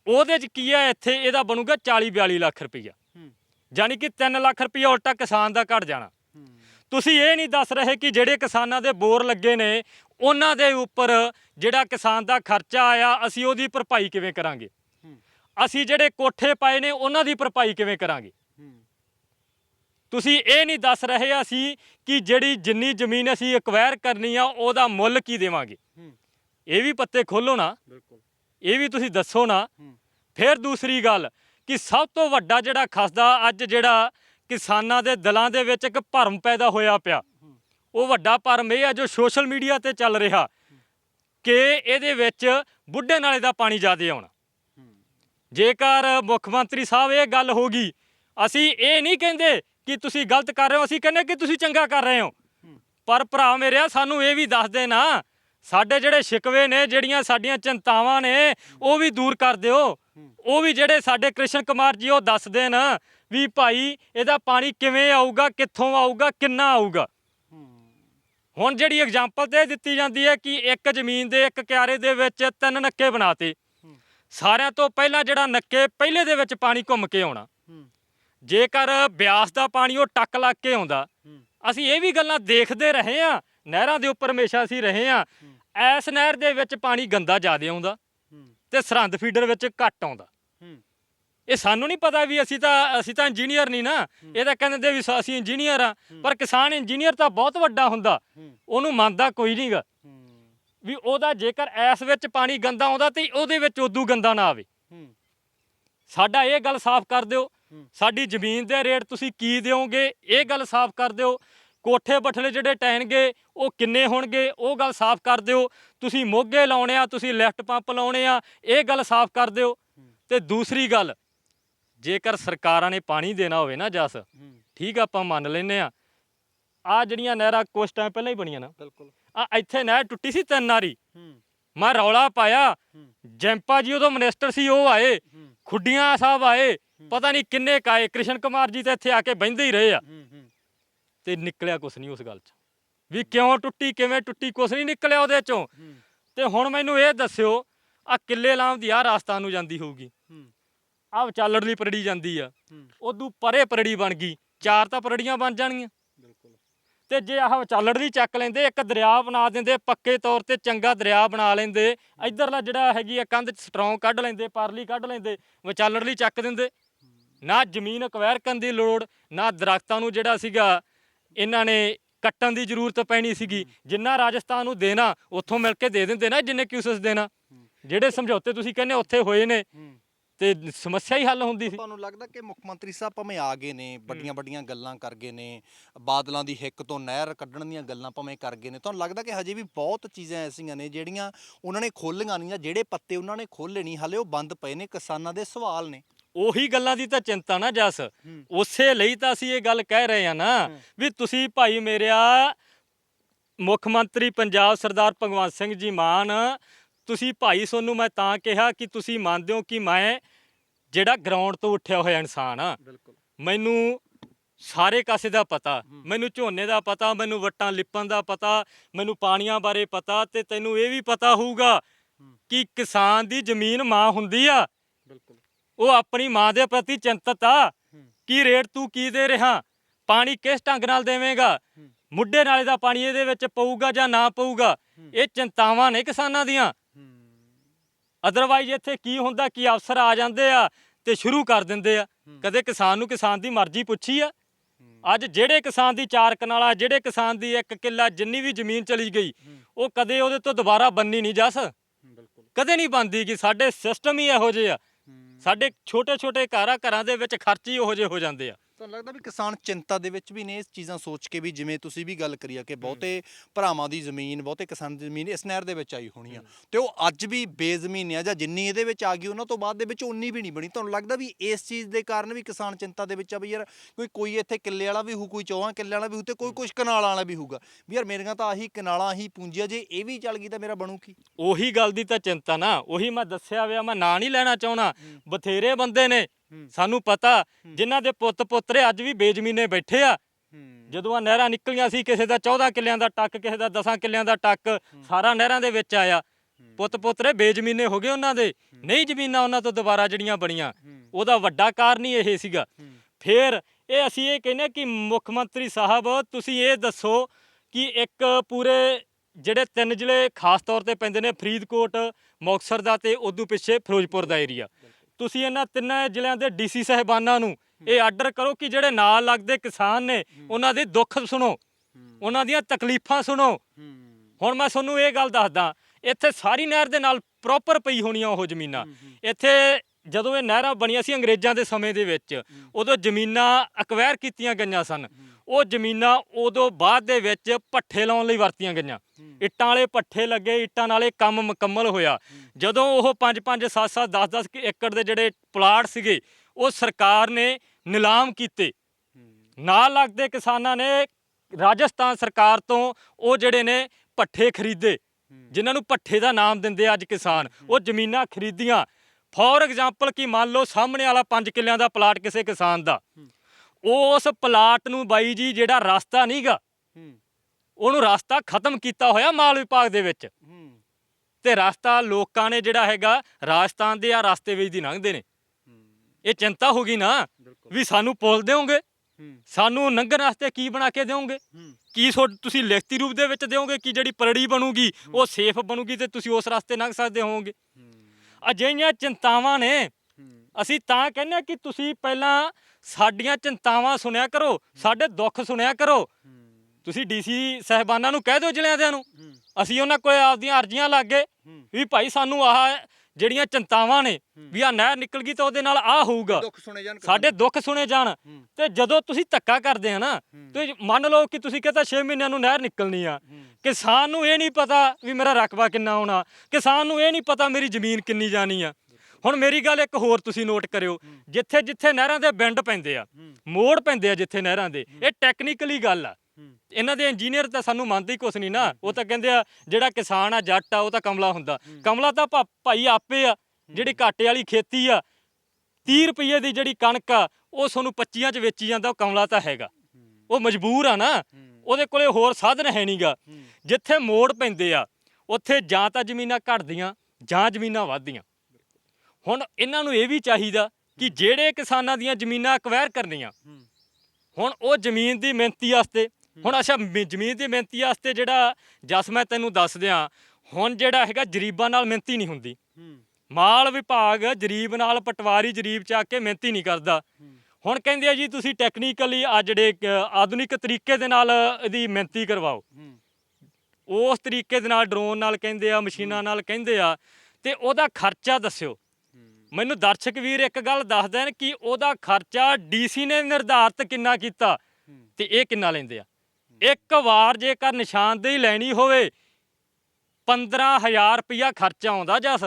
A: ਉਹਦੇ ਚ ਕੀ ਹੈ ਇੱਥੇ ਇਹਦਾ ਬਣੂਗਾ 40 42 ਲੱਖ ਰੁਪਈਆ। ਯਾਨੀ ਕਿ 3 ਲੱਖ ਰੁਪਈਆ ਉਲਟਾ ਕਿਸਾਨ ਦਾ ਘਟ ਜਾਣਾ। ਤੁਸੀਂ ਇਹ ਨਹੀਂ ਦੱਸ ਰਹੇ ਕਿ ਜਿਹੜੇ ਕਿਸਾਨਾਂ ਦੇ ਬੋਰ ਲੱਗੇ ਨੇ ਉਹਨਾਂ ਦੇ ਉੱਪਰ ਜਿਹੜਾ ਕਿਸਾਨ ਦਾ ਖਰਚਾ ਆਇਆ ਅਸੀਂ ਉਹਦੀ ਭਰਪਾਈ ਕਿਵੇਂ ਕਰਾਂਗੇ? ਅਸੀਂ ਜਿਹੜੇ ਕੋਠੇ ਪਾਏ ਨੇ ਉਹਨਾਂ ਦੀ ਭਰਪਾਈ ਕਿਵੇਂ ਕਰਾਂਗੇ? ਤੁਸੀਂ ਇਹ ਨਹੀਂ ਦੱਸ ਰਹੇ ਅਸੀਂ ਕਿ ਜਿਹੜੀ ਜਿੰਨੀ ਜ਼ਮੀਨ ਅਸੀਂ ਐਕਵਾਇਰ ਕਰਨੀ ਆ ਉਹਦਾ ਮੁੱਲ ਕੀ ਦੇਵਾਂਗੇ? ਇਹ ਵੀ ਪੱਤੇ ਖੋਲੋ ਨਾ। ਇਹ ਵੀ ਤੁਸੀਂ ਦੱਸੋ ਨਾ। ਫਿਰ ਦੂਸਰੀ ਗੱਲ ਕਿ ਸਭ ਤੋਂ ਵੱਡਾ ਜਿਹੜਾ ਖਸਦਾ ਅੱਜ ਜਿਹੜਾ ਕਿਸਾਨਾਂ ਦੇ ਦਿਲਾਂ ਦੇ ਵਿੱਚ ਇੱਕ ਭਰਮ ਪੈਦਾ ਹੋਇਆ ਪਿਆ। ਉਹ ਵੱਡਾ ਭਰਮ ਇਹ ਆ ਜੋ ਸੋਸ਼ਲ ਮੀਡੀਆ ਤੇ ਚੱਲ ਰਿਹਾ ਕਿ ਇਹਦੇ ਵਿੱਚ ਬੁੱਢੇ ਨਾਲੇ ਦਾ ਪਾਣੀ ਜ਼ਿਆਦਾ ਆਉਣਾ। ਜੇਕਰ ਮੁੱਖ ਮੰਤਰੀ ਸਾਹਿਬ ਇਹ ਗੱਲ ਹੋ ਗਈ, ਅਸੀਂ ਇਹ ਨਹੀਂ ਕਹਿੰਦੇ ਕਿ ਤੁਸੀਂ ਗਲਤ ਕਰ ਰਹੇ ਹੋ, ਅਸੀਂ ਕਹਿੰਦੇ ਕਿ ਤੁਸੀਂ ਚੰਗਾ ਕਰ ਰਹੇ ਹੋ। ਪਰ ਭਰਾ ਮੇਰਿਆ ਸਾਨੂੰ ਇਹ ਵੀ ਦੱਸ ਦੇ ਨਾ ਸਾਡੇ ਜਿਹੜੇ ਸ਼ਿਕਵੇ ਨੇ, ਜਿਹੜੀਆਂ ਸਾਡੀਆਂ ਚਿੰਤਾਵਾਂ ਨੇ, ਉਹ ਵੀ ਦੂਰ ਕਰ ਦਿਓ। ਉਹ ਵੀ ਜਿਹੜੇ ਸਾਡੇ ਕ੍ਰਿਸ਼ਨ ਕੁਮਾਰ ਜੀ ਉਹ ਦੱਸਦੇ ਦੇਣ ਵੀ ਭਾਈ ਇਹਦਾ ਪਾਣੀ ਕਿਵੇਂ ਆਊਗਾ, ਕਿੱਥੋਂ ਆਊਗਾ, ਕਿੰਨਾ ਆਊਗਾ। ਹੁਣ ਜਿਹੜੀ ਐਗਜ਼ਾਮਪਲ ਤੇ ਦਿੱਤੀ ਜਾਂਦੀ ਹੈ ਕਿ ਇੱਕ ਜ਼ਮੀਨ ਦੇ ਇੱਕ ਕਿਆਰੇ ਦੇ ਵਿੱਚ ਤਿੰਨ ਨੱਕੇ ਬਣਾਤੇ। ਸਾਰਿਆਂ ਤੋਂ ਪਹਿਲਾਂ ਜਿਹੜਾ ਨੱਕੇ ਪਹਿਲੇ ਦੇ ਵਿੱਚ ਪਾਣੀ ਘੁੰਮ ਕੇ ਆਉਣਾ। ਜੇਕਰ ਬਿਆਸ ਦਾ ਪਾਣੀ ਉਹ ਟੱਕ ਲੱਗ ਕੇ ਆਉਂਦਾ। ਅਸੀਂ ਇਹ ਵੀ ਗੱਲਾਂ ਦੇਖਦੇ ਰਹੇ ਆ ਨਹਿਰਾਂ ਦੇ ਉੱਪਰ ਹਮੇਸ਼ਾ ਅਸੀਂ ਰਹੇ ਆ ਐਸ ਨਹਿਰ ਦੇ ਵਿੱਚ ਪਾਣੀ ਗੰਦਾ ਜ਼ਿਆਦਾ ਆਉਂਦਾ ਤੇ ਸਰਹੰਦ ਫੀਡਰ ਵਿੱਚ ਘੱਟ ਆਉਂਦਾ। ਇਹ ਸਾਨੂੰ ਨਹੀਂ ਪਤਾ ਵੀ ਅਸੀਂ ਤਾਂ ਅਸੀਂ ਤਾਂ ਇੰਜੀਨੀਅਰ ਨਹੀਂ ਨਾ। ਇਹ ਤਾਂ ਕਹਿੰਦੇ ਵੀ ਅਸੀਂ ਇੰਜੀਨੀਅਰ ਆ। ਪਰ ਕਿਸਾਨ ਇੰਜੀਨੀਅਰ ਤਾਂ ਬਹੁਤ ਵੱਡਾ ਹੁੰਦਾ। ਉਹਨੂੰ ਮੰਨਦਾ ਕੋਈ ਨਹੀਂਗਾ ਵੀ ਉਹਦਾ ਜੇਕਰ ਐਸ ਵਿੱਚ ਪਾਣੀ ਗੰਦਾ ਆਉਂਦਾ ਤੇ ਉਹਦੇ ਵਿੱਚ ਉਦੋਂ ਗੰਦਾ ਨਾ ਆਵੇ। ਸਾਡਾ ਇਹ ਗੱਲ ਸਾਫ਼ ਕਰ ਦਿਓ। ਸਾਡੀ ਜ਼ਮੀਨ ਦੇ ਰੇਟ ਤੁਸੀਂ ਕੀ ਦਿਓਗੇ ਇਹ ਗੱਲ ਸਾਫ਼ ਕਰ ਦਿਓ। ਕੋਠੇ ਬਠਲੇ ਜਿਹੜੇ ਟਹਿਣਗੇ ਉਹ ਕਿੰਨੇ ਹੋਣਗੇ ਉਹ ਗੱਲ ਸਾਫ਼ ਕਰ ਦਿਓ। ਤੁਸੀਂ ਮੋਗੇ ਲਾਉਣੇ ਆ ਤੁਸੀਂ ਲੈਫਟ ਪੰਪ ਲਾਉਣੇ ਆ ਇਹ ਗੱਲ ਸਾਫ਼ ਕਰ ਦਿਓ। ਤੇ ਦੂਸਰੀ ਗੱਲ ਜੇਕਰ ਸਰਕਾਰਾਂ ਨੇ ਪਾਣੀ ਦੇਣਾ ਹੋਵੇ ਨਾ ਜਸ ਠੀਕ ਆਪਾਂ ਮੰਨ ਲੈਨੇ ਆ ਆ ਜਿਹੜੀਆਂ ਨਹਿਰਾਂ ਕੁਛ ਟਾਈਮ ਪਹਿਲਾਂ ਹੀ ਬਣੀਆਂ ਨਾ।
B: ਬਿਲਕੁਲ।
A: ਆ ਇੱਥੇ ਨਹਿਰ ਟੁੱਟੀ ਸੀ ਤਿੰਨ ਨਾਰੀ ਮੈਂ ਰੌਲਾ ਪਾਇਆ। ਜੈਂਪਾ ਜੀ ਉਦੋਂ ਮਿਨਿਸਟਰ ਸੀ ਉਹ ਆਏ। ਖੁੱਡੀਆਂ ਸਾਹਿਬ ਆਏ। ਪਤਾ ਨਹੀਂ ਕਿੰਨੇ ਕਾਏ। ਕ੍ਰਿਸ਼ਨ ਕੁਮਾਰ ਜੀ ਤਾਂ ਇੱਥੇ ਆ ਕੇ ਬਹਿੰਦੇ ਹੀ ਰਹੇ ਆ। ਤੇ ਨਿਕਲਿਆ ਕੁਛ ਨਹੀਂ ਉਸ ਗੱਲ 'ਚ। ਵੀ ਕਿਉਂ ਟੁੱਟੀ ਕਿਵੇਂ ਟੁੱਟੀ ਕੁਛ ਨਹੀਂ ਨਿਕਲਿਆ ਉਹਦੇ 'ਚੋਂ। ਤੇ ਹੁਣ ਮੈਨੂੰ ਇਹ ਦੱਸਿਓ ਆ ਕਿੱਲੇ ਲਾਮ ਦੀ ਆ ਰਾਸਤਾ ਨੂੰ ਜਾਂਦੀ ਹੋਊਗੀ। ਆ ਵਿਚਾਲੜ ਲਈ ਪਰੜੀ ਜਾਂਦੀ ਆ। ਉਦੋਂ ਪਰੇ ਪਰੜੀ ਬਣ ਗਈ। ਚਾਰ ਤਾਂ ਪਰੜੀਆਂ ਬਣ ਜਾਣਗੀਆਂ।
B: ਬਿਲਕੁਲ।
A: ਤੇ ਜੇ ਆਹ ਵਿਚਾਲੜ ਦੀ ਚੱਕ ਲੈਂਦੇ ਇੱਕ ਦਰਿਆ ਬਣਾ ਦਿੰਦੇ ਪੱਕੇ ਤੌਰ ਤੇ ਚੰਗਾ ਦਰਿਆ ਬਣਾ ਲੈਂਦੇ ਇਧਰਲਾ ਜਿਹੜਾ ਹੈਗੀ ਆ ਕੰਧ ਸਟਰੋਂਗ ਕੱਢ ਲੈਂਦੇ ਪਰਲੀ ਕੱਢ ਲੈਂਦੇ ਵਿਚਾਲੜ ਲਈ ਚੱਕ ਦਿੰਦੇ। ਨਾ ਜ਼ਮੀਨ ਅਕਵਾਇਰ ਕਰਨ ਦੀ ਲੋੜ ਨਾ ਦਰਖਤਾਂ ਨੂੰ ਜਿਹੜਾ ਸੀਗਾ ਇਹਨਾਂ ਨੇ ਕੱਟਣ ਦੀ ਜ਼ਰੂਰਤ ਪੈਣੀ ਸੀਗੀ। ਜਿੰਨਾ ਰਾਜਸਥਾਨ ਨੂੰ ਦੇਣਾ ਉੱਥੋਂ ਮਿਲ ਕੇ ਦੇ ਦਿੰਦੇ ਨਾ ਜਿੰਨੇ ਕਿਊਸਸ ਦੇਣਾ। ਜਿਹੜੇ ਸਮਝੌਤੇ ਤੁਸੀਂ ਕਹਿੰਦੇ ਉੱਥੇ ਹੋਏ ਨੇ। ਤੇ ਸਮੱਸਿਆ ਹੀ ਹੱਲ ਹੁੰਦੀ ਸੀ।
B: ਤੁਹਾਨੂੰ ਲੱਗਦਾ ਕਿ ਮੁੱਖ ਮੰਤਰੀ ਸਾਹਿਬ ਭਾਵੇਂ ਆ ਗਏ ਨੇ ਵੱਡੀਆਂ ਵੱਡੀਆਂ ਗੱਲਾਂ ਕਰ ਗਏ ਨੇ ਬਾਦਲਾਂ ਦੀ ਹਿੱਕ ਤੋਂ ਨਹਿਰ ਕੱਢਣ ਦੀਆਂ ਗੱਲਾਂ ਭਾਵੇਂ ਕਰ ਗਏ ਨੇ ਤੁਹਾਨੂੰ ਲੱਗਦਾ ਕਿ ਹਜੇ ਵੀ ਬਹੁਤ ਚੀਜ਼ਾਂ ਐਸੀਆਂ ਨੇ ਜਿਹੜੀਆਂ ਉਹਨਾਂ ਨੇ ਖੋਲੀਆਂ ਨਹੀਂ ਜਾਂ ਜਿਹੜੇ ਪੱਤੇ ਉਹਨਾਂ ਨੇ ਖੋਲੇ ਨਹੀਂ ਹਲੇ ਉਹ ਬੰਦ ਪਏ ਨੇ ਕਿਸਾਨਾਂ ਦੇ ਸਵਾਲ ਨੇ।
A: ਉਹੀ ਗੱਲਾਂ ਦੀ ਤਾਂ ਚਿੰਤਾ ਨਾ ਜਸ। ਉਸੇ ਲਈ ਤਾਂ ਅਸੀਂ ਇਹ ਗੱਲ ਕਹਿ ਰਹੇ ਆ ਨਾ ਵੀ ਤੁਸੀਂ ਭਾਈ ਮੇਰਿਆ ਮੁੱਖ ਮੰਤਰੀ ਪੰਜਾਬ ਸਰਦਾਰ ਭਗਵੰਤ ਸਿੰਘ ਜੀ ਮਾਨ ਤੁਸੀਂ ਭਾਈ ਸੋਨੂੰ ਮੈਂ ਤਾਂ ਕਿਹਾ ਕਿ ਤੁਸੀਂ ਮੰਨਦੇ ਹੋ ਕਿ ਮੈਂ ਜਿਹੜਾ ਗਰਾਊਂਡ ਤੋਂ ਉੱਠਿਆ ਹੋਇਆ ਇਨਸਾਨ ਆ
B: ਬਿਲਕੁਲ।
A: ਮੈਨੂੰ ਸਾਰੇ ਕਾਸੇ ਦਾ ਪਤਾ ਮੈਨੂੰ ਝੋਨੇ ਦਾ ਪਤਾ ਮੈਨੂੰ ਵੱਟਾਂ ਲਿਪਣ ਦਾ ਪਤਾ ਮੈਨੂੰ ਪਾਣੀਆਂ ਬਾਰੇ ਪਤਾ ਤੇ ਤੈਨੂੰ ਇਹ ਵੀ ਪਤਾ ਹੋਊਗਾ ਕਿ ਕਿਸਾਨ ਦੀ ਜ਼ਮੀਨ ਮਾਂ ਹੁੰਦੀ ਆ।
B: ਬਿਲਕੁਲ।
A: ਉਹ ਆਪਣੀ ਮਾਂ ਦੇ ਪ੍ਰਤੀ ਚਿੰਤਤ ਆ ਕੀ ਰੇਟ ਤੂੰ ਕੀ ਦੇ ਰਿਹਾ ਪਾਣੀ ਕਿਸ ਢੰਗ ਨਾਲ ਦੇਵੇਂਗਾ ਮੁੱਢੇ ਨਾਲੇ ਦਾ ਪਾਣੀ ਇਹਦੇ ਵਿੱਚ ਪਊਗਾ ਜਾਂ ਨਾ ਪਊਗਾ ਇਹ ਚਿੰਤਾਵਾਂ ਨੇ ਕਿਸਾਨਾਂ ਦੀਆਂ। ਅਦਰਵਾਈਜ਼ ਇੱਥੇ ਕੀ ਹੁੰਦਾ ਕਿ ਅਫਸਰ ਆ ਜਾਂਦੇ ਆ ਤੇ ਸ਼ੁਰੂ ਕਰ ਦਿੰਦੇ ਆ। ਕਦੇ ਕਿਸਾਨ ਨੂੰ ਕਿਸਾਨ ਦੀ ਮਰਜ਼ੀ ਪੁੱਛੀ ਆ। ਅੱਜ ਜਿਹੜੇ ਕਿਸਾਨ ਦੀ ਚਾਰ ਕਨਾਲਾ ਜਿਹੜੇ ਕਿਸਾਨ ਦੀ ਇੱਕ ਕਿੱਲਾ ਜਿੰਨੀ ਵੀ ਜ਼ਮੀਨ ਚਲੀ ਗਈ ਉਹ ਕਦੇ ਉਹਦੇ ਤੋਂ ਦੁਬਾਰਾ ਬੰਨੀ ਨਹੀਂ ਜਾ ਸਕ
B: ਬਿਲਕੁਲ।
A: ਕਦੇ ਨਹੀਂ ਬਣਦੀ ਕਿ ਸਾਡੇ ਸਿਸਟਮ ਹੀ ਇਹੋ ਜਿਹੇ ਆ। ਸਾਡੇ ਛੋਟੇ ਛੋਟੇ ਘਰਾਂ ਘਰਾਂ ਦੇ ਵਿੱਚ ਖਰਚ ਉਹੋ ਜਿਹੇ ਹੋ ਜਾਂਦੇ ਆ।
B: ਤੁਹਾਨੂੰ ਲੱਗਦਾ ਵੀ ਕਿਸਾਨ ਚਿੰਤਾ ਦੇ ਵਿੱਚ ਵੀ ਨੇ ਇਸ ਚੀਜ਼ਾਂ ਸੋਚ ਕੇ ਵੀ ਜਿਵੇਂ ਤੁਸੀਂ ਵੀ ਗੱਲ ਕਰੀ ਆ ਕਿ ਬਹੁਤੇ ਭਰਾਵਾਂ ਦੀ ਜ਼ਮੀਨ ਬਹੁਤੇ ਕਿਸਾਨ ਦੀ ਜ਼ਮੀਨ ਇਸ ਨਹਿਰ ਦੇ ਵਿੱਚ ਆਈ ਹੋਣੀ ਆ ਤੇ ਉਹ ਅੱਜ ਵੀ ਬੇਜ਼ਮੀਨ ਆ ਜਾਂ ਜਿੰਨੀ ਇਹਦੇ ਵਿੱਚ ਆ ਗਈ ਉਹਨਾਂ ਤੋਂ ਬਾਅਦ ਦੇ ਵਿੱਚ ਉਨੀ ਵੀ ਨਹੀਂ ਬਣੀ। ਤੁਹਾਨੂੰ ਲੱਗਦਾ ਵੀ ਇਸ ਚੀਜ਼ ਦੇ ਕਾਰਨ ਵੀ ਕਿਸਾਨ ਚਿੰਤਾ ਦੇ ਵਿੱਚ ਆ ਵੀ ਯਾਰ ਕੋਈ ਕੋਈ ਇੱਥੇ ਕਿੱਲੇ ਵਾਲਾ ਵੀ ਹੋਊ ਕੋਈ ਚੌਹਾਂ ਕਿੱਲੇ ਵਾਲਾ ਵੀ ਹੋਊ ਤੇ ਕੋਈ ਕੁਝ ਕਨਾਲਾਂ ਵਾਲਾ ਵੀ ਹੋਊਗਾ। ਵੀ ਯਾਰ ਮੇਰੀਆਂ ਤਾਂ ਆਹੀ ਕਨਾਲਾਂ ਆਹੀ ਪੂੰਜੀਆਂ ਜੇ ਇਹ ਵੀ ਚੱਲ ਗਈ ਤਾਂ ਮੇਰਾ ਬਣੂ ਕੀ?
A: ਉਹੀ ਗੱਲ ਦੀ ਤਾਂ ਚਿੰਤਾ ਨਾ ਉਹੀ ਮੈਂ ਦੱਸਿਆ ਵਿਆ ਮੈਂ ਨਾਂ ਨਹੀਂ ਲੈਣਾ ਚਾਹਣਾ ਬਥੇਰੇ ਬੰਦੇ ਨੇ
B: ਹੂੰ।
A: ਸਾਨੂੰ ਪਤਾ ਜਿਨ੍ਹਾਂ ਦੇ ਪੁੱਤ ਪੁੱਤਰੇ ਅੱਜ ਵੀ ਬੇਜ਼ਮੀਨੇ ਬੈਠੇ ਆ। ਜਦੋਂ ਆ ਨਹਿਰਾਂ ਨਿਕਲੀਆਂ ਸੀ ਕਿਸੇ ਦਾ 14 ਕਿੱਲਿਆਂ ਦਾ ਟੱਕ ਕਿਸੇ ਦਾ 10 ਕਿੱਲਿਆਂ ਦਾ ਟੱਕ ਸਾਰਾ ਨਹਿਰਾਂ ਦੇ ਵਿੱਚ ਆਇਆ। ਪੁੱਤ ਪੁੱਤਰੇ ਬੇਜ਼ਮੀਨੇ ਹੋ ਗਏ ਉਹਨਾਂ ਦੇ। ਨਹੀਂ ਜ਼ਮੀਨਾਂ ਉਹਨਾਂ ਤੋਂ ਦੁਬਾਰਾ ਜਿਹੜੀਆਂ ਬਣੀਆਂ। ਉਹਦਾ ਵੱਡਾ ਕਾਰਨ ਹੀ ਇਹ ਸੀਗਾ। ਫਿਰ ਇਹ ਅਸੀਂ ਇਹ ਕਹਿੰਦੇ ਕਿ ਮੁੱਖ ਮੰਤਰੀ ਸਾਹਿਬ ਤੁਸੀਂ ਇਹ ਦੱਸੋ ਕਿ ਇੱਕ ਪੂਰੇ ਜਿਹੜੇ ਤਿੰਨ ਜ਼ਿਲ੍ਹੇ ਖਾਸ ਤੌਰ ਤੇ ਪੈਂਦੇ ਨੇ ਫਰੀਦਕੋਟ ਮੁਕਤਸਰ ਦਾ ਤੇ ਉਦੋਂ ਪਿੱਛੇ ਫਿਰੋਜ਼ਪੁਰ ਦਾ ਏਰੀਆ ਤੁਸੀਂ ਇਹਨਾਂ ਤਿੰਨਾਂ ਜ਼ਿਲ੍ਹਿਆਂ ਦੇ ਡੀਸੀ ਸਾਹਿਬਾਨਾਂ ਨੂੰ ਇਹ ਆਰਡਰ ਕਰੋ ਕਿ ਜਿਹੜੇ ਨਾਲ ਲੱਗਦੇ ਕਿਸਾਨ ਨੇ ਉਹਨਾਂ ਦੇ ਦੁੱਖ ਸੁਣੋ, ਉਹਨਾਂ ਦੀਆਂ ਤਕਲੀਫਾਂ ਸੁਣੋ। ਹੁਣ ਮੈਂ ਤੁਹਾਨੂੰ ਇਹ ਗੱਲ ਦੱਸਦਾ, ਇੱਥੇ ਸਾਰੀ ਨਹਿਰ ਦੇ ਨਾਲ ਪ੍ਰੋਪਰ ਪਈ ਹੋਣੀਆਂ ਉਹ ਜ਼ਮੀਨਾਂ। ਇੱਥੇ ਜਦੋਂ ਇਹ ਨਹਿਰਾਂ ਬਣੀਆਂ ਸੀ ਅੰਗਰੇਜ਼ਾਂ ਦੇ ਸਮੇਂ ਦੇ ਵਿੱਚ, ਉਦੋਂ ਜ਼ਮੀਨਾਂ ਅਕਵਾਇਰ ਕੀਤੀਆਂ ਗਈਆਂ ਸਨ। ਉਹ ਜ਼ਮੀਨਾਂ ਉਦੋਂ ਬਾਅਦ ਦੇ ਵਿੱਚ ਪੱਠੇ ਲਾਉਣ ਲਈ ਵਰਤੀਆਂ ਗਈਆਂ। ਇੱਟਾਂ ਵਾਲੇ ਪੱਠੇ ਲੱਗੇ ਇੱਟਾਂ ਨਾਲੇ ਕੰਮ ਮੁਕੰਮਲ ਹੋਇਆ। ਜਦੋਂ ਉਹ 5 5 7 7 10 10 ਏਕੜ ਦੇ ਜਿਹੜੇ ਪਲਾਟ ਸੀਗੇ ਉਹ ਸਰਕਾਰ ਨੇ ਨਿਲਾਮ ਕੀਤੇ। ਨਾਲ ਲੱਗਦੇ ਕਿਸਾਨਾਂ ਨੇ ਰਾਜਸਥਾਨ ਸਰਕਾਰ ਤੋਂ ਉਹ ਜਿਹੜੇ ਨੇ ਪੱਠੇ ਖਰੀਦੇ ਜਿਨ੍ਹਾਂ ਨੂੰ ਪੱਠੇ ਦਾ ਨਾਮ ਦਿੰਦੇ ਅੱਜ ਕਿਸਾਨ। ਉਹ ਜ਼ਮੀਨਾਂ ਖਰੀਦੀਆਂ। ਫੋਰ ਐਗਜ਼ਾਮਪਲ ਕਿ ਮੰਨ ਲਓ ਸਾਹਮਣੇ ਵਾਲਾ 5 ਕਿੱਲਿਆਂ ਦਾ ਪਲਾਟ ਕਿਸੇ ਕਿਸਾਨ ਦਾ। ਉਸ ਪਲਾਟ ਨੂੰ ਬਾਈ ਜੀ ਜਿਹੜਾ ਰਸਤਾ ਨਹੀਂਗਾ ਉਹਨੂੰ ਰਸਤਾ ਖਤਮ ਕੀਤਾ ਹੋਇਆ ਮਾਲ ਵਿਭਾਗ ਦੇ ਵਿੱਚ। ਤੇ ਰਸਤਾ ਲੋਕਾਂ ਨੇ ਜਿਹੜਾ ਹੈਗਾ ਰਾਜਸਥਾਨ ਦੇ ਆ ਰਸਤੇ ਵਿੱਚ ਦੀ ਲੰਘਦੇ ਨੇ। ਇਹ ਚਿੰਤਾ ਹੋ ਗਈ ਨਾ ਵੀ ਸਾਨੂੰ ਪੁੱਲ ਦਿਓਗੇ? ਸਾਨੂੰ ਲੰਘਣ ਵਾਸਤੇ ਕੀ ਬਣਾ ਕੇ ਦਿਓਗੇ? ਕੀ ਤੁਸੀਂ ਲਿਖਤੀ ਰੂਪ ਦੇ ਵਿੱਚ ਦਿਓਗੇ ਕਿ ਜਿਹੜੀ ਪਰੜੀ ਬਣੂਗੀ ਉਹ ਸੇਫ ਬਣੂਗੀ ਤੇ ਤੁਸੀਂ ਉਸ ਰਸਤੇ ਲੰਘ ਸਕਦੇ ਹੋਵੋਗੇ? ਅਜਿਹੀਆਂ ਚਿੰਤਾਵਾਂ ਨੇ ਅਸੀਂ ਤਾਂ ਕਹਿੰਦੇ ਹਾਂ ਕਿ ਤੁਸੀਂ ਪਹਿਲਾਂ ਸਾਡੀਆਂ ਚਿੰਤਾਵਾਂ ਸੁਣਿਆ ਕਰੋ ਸਾਡੇ ਦੁੱਖ ਸੁਣਿਆ ਕਰੋ। ਤੁਸੀਂ ਡੀਸੀ ਸਹਿਬਾਨਾਂ ਨੂੰ ਕਹਿ ਦਿਓ ਜ਼ਿਲ੍ਹਿਆਂ ਨੂੰ। ਅਸੀਂ ਉਹਨਾਂ ਕੋਲ ਆਪਦੀਆਂ ਅਰਜ਼ੀਆਂ ਲਾਗੇ ਵੀ ਭਾਈ ਸਾਨੂੰ ਆਹ ਜਿਹੜੀਆਂ ਚਿੰਤਾਵਾਂ ਨੇ ਵੀ ਆ ਨਹਿਰ ਨਿਕਲ ਗਈ ਤਾਂ ਉਹਦੇ ਨਾਲ ਆ ਹੋਊਗਾ।
B: ਦੁੱਖ ਸੁਣੇ ਜਾਣ
A: ਸਾਡੇ ਦੁੱਖ ਸੁਣੇ ਜਾਣ। ਤੇ ਜਦੋਂ ਤੁਸੀਂ ਧੱਕਾ ਕਰਦੇ ਆ ਨਾ ਤੇ ਮੰਨ ਲਓ ਕਿ ਤੁਸੀਂ ਕਹਿੰਦਾ 6 ਮਹੀਨਿਆਂ ਨੂੰ ਨਹਿਰ ਨਿਕਲਣੀ ਆ। ਕਿਸਾਨ ਨੂੰ ਇਹ ਨਹੀਂ ਪਤਾ ਵੀ ਮੇਰਾ ਰਕਬਾ ਕਿੰਨਾ ਹੋਣਾ। ਕਿਸਾਨ ਨੂੰ ਇਹ ਨਹੀਂ ਪਤਾ ਮੇਰੀ ਜ਼ਮੀਨ ਕਿੰਨੀ ਜਾਣੀ ਆ। ਹੁਣ ਮੇਰੀ ਗੱਲ ਇੱਕ ਹੋਰ ਤੁਸੀਂ ਨੋਟ ਕਰਿਓ ਜਿੱਥੇ ਜਿੱਥੇ ਨਹਿਰਾਂ ਦੇ ਬਿੰਡ ਪੈਂਦੇ ਆ ਮੋੜ ਪੈਂਦੇ ਆ ਜਿੱਥੇ ਨਹਿਰਾਂ ਦੇ ਇਹ ਟੈਕਨੀਕਲੀ ਗੱਲ ਆ। ਇਹਨਾਂ ਦੇ ਇੰਜੀਨੀਅਰ ਤਾਂ ਸਾਨੂੰ ਮੰਨਦੇ ਹੀ ਕੁਛ ਨਹੀਂ ਨਾ ਉਹ ਤਾਂ ਕਹਿੰਦੇ ਆ ਜਿਹੜਾ ਕਿਸਾਨ ਆ ਜੱਟ ਆ ਉਹ ਤਾਂ ਕਮਲਾ ਹੁੰਦਾ। ਕਮਲਾ ਤਾਂ ਭਾਈ ਆਪੇ ਆ ਜਿਹੜੀ ਘਾਟੇ ਵਾਲੀ ਖੇਤੀ ਆ 30 ਰੁਪਏ ਦੀ ਜਿਹੜੀ ਕਣਕ ਆ ਉਹ ਤੁਹਾਨੂੰ 25 ਚ ਵੇਚੀ ਜਾਂਦਾ ਉਹ ਕਮਲਾ ਤਾਂ ਹੈਗਾ। ਉਹ ਮਜਬੂਰ ਆ ਨਾ ਉਹਦੇ ਕੋਲੇ ਹੋਰ ਸਾਧਨ ਹੈ ਨਹੀਂਗਾ ਜਿੱਥੇ ਮੋੜ ਪੈਂਦੇ ਆ ਉੱਥੇ ਜਾਂ ਤਾਂ ਜ਼ਮੀਨਾਂ ਘਟਦੀਆਂ ਜਾਂ ਜ਼ਮੀਨਾਂ ਵੱਧਦੀਆਂ। ਹੁਣ ਇਹਨਾਂ ਨੂੰ ਇਹ ਵੀ ਚਾਹੀਦਾ ਕਿ ਜਿਹੜੇ ਕਿਸਾਨਾਂ ਦੀਆਂ ਜ਼ਮੀਨਾਂ ਅਕਵਾਇਰ ਕਰਨੀਆਂ ਹੁਣ ਉਹ ਜ਼ਮੀਨ ਦੀ ਮਿਹਨਤੀ ਵਾਸਤੇ ਹੁਣ ਅੱਛਾ ਜ਼ਮੀਨ ਦੀ ਮਿਹਨਤੀ ਵਾਸਤੇ ਜਿਹੜਾ ਜਸ ਮੈਂ ਤੈਨੂੰ ਦੱਸ ਦਿਆਂ ਹੁਣ ਜਿਹੜਾ ਹੈਗਾ ਜਰੀਬਾਂ ਨਾਲ ਮਿਹਨਤੀ ਨਹੀਂ ਹੁੰਦੀ। ਮਾਲ ਵਿਭਾਗ ਜਰੀਬ ਨਾਲ ਪਟਵਾਰੀ ਜਰੀਬ ਚੱਕ ਕੇ ਮਿਹਨਤੀ ਨਹੀਂ ਕਰਦਾ। ਹੁਣ ਕਹਿੰਦੇ ਆ ਜੀ ਤੁਸੀਂ ਟੈਕਨੀਕਲੀ ਆ ਜਿਹੜੇ ਆਧੁਨਿਕ ਤਰੀਕੇ ਦੇ ਨਾਲ ਇਹਦੀ ਮਿਹਨਤੀ ਕਰਵਾਓ। ਉਸ ਤਰੀਕੇ ਦੇ ਨਾਲ ਡਰੋਨ ਨਾਲ ਕਹਿੰਦੇ ਆ ਮਸ਼ੀਨਾਂ ਨਾਲ ਕਹਿੰਦੇ ਆ ਤੇ ਉਹਦਾ ਖਰਚਾ ਦੱਸਿਓ। ਮੈਨੂੰ ਦਰਸ਼ਕ ਵੀਰ ਇੱਕ ਗੱਲ ਦੱਸ ਦੇਣ ਕਿ ਉਹਦਾ ਖਰਚਾ ਡੀਸੀ ਨੇ ਨਿਰਧਾਰਤ ਕਿੰਨਾ ਕੀਤਾ ਤੇ ਇਹ ਕਿੰਨਾ ਲੈਂਦੇ ਆ? ਇੱਕ ਵਾਰ ਜੇਕਰ ਨਿਸ਼ਾਨਦੇਹੀ ਲੈਣੀ ਹੋਵੇ 15000 ਰੁਪਇਆ ਖਰਚਾ ਆਉਂਦਾ ਜਸ।